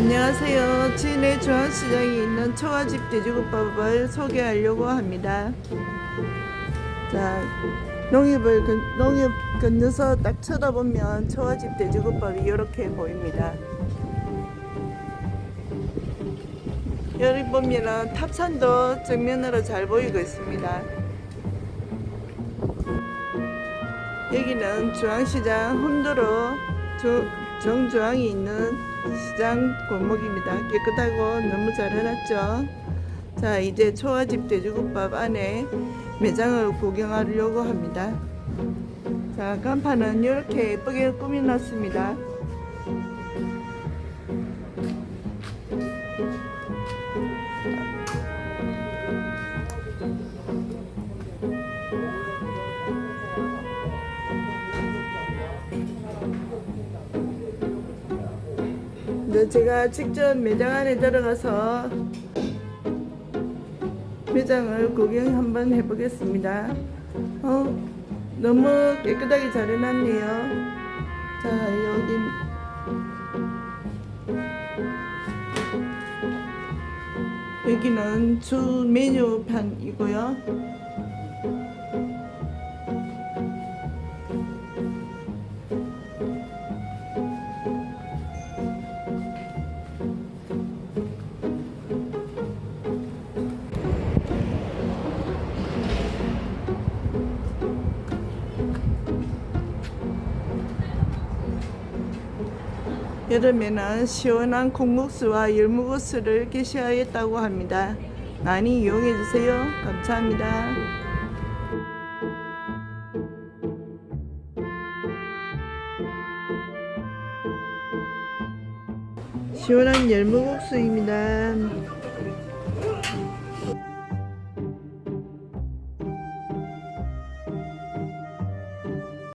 안녕하세요. 진해 중앙시장에 있는 초가집 돼지국밥을 소개하려고 합니다. 자, 농협을 건, 농협 건너서 딱 쳐다보면 초가집 돼지국밥이 이렇게 보입니다. 여기 보면은 탑산도 정면으로 잘 보이고 있습니다. 여기는 중앙시장 혼도로 주- 정중앙에 있는 시장 골목입니다. 깨끗하고 너무 잘 해놨죠. 자, 이제 초가집 돼지국밥 안에 매장을 구경하려고 합니다. 자, 간판은 이렇게 예쁘게 꾸며놨습니다. 이제 제가 직접 매장 안에 들어가서 매장을 구경 한번 해보겠습니다. 어, 너무 깨끗하게 잘 해놨네요. 자, 여기. 여기는 주 메뉴판이고요. 여름에는 시원한 콩국수와 열무국수를 게시하였다고 합니다. 많이 이용해 주세요. 감사합니다. 시원한 열무국수입니다.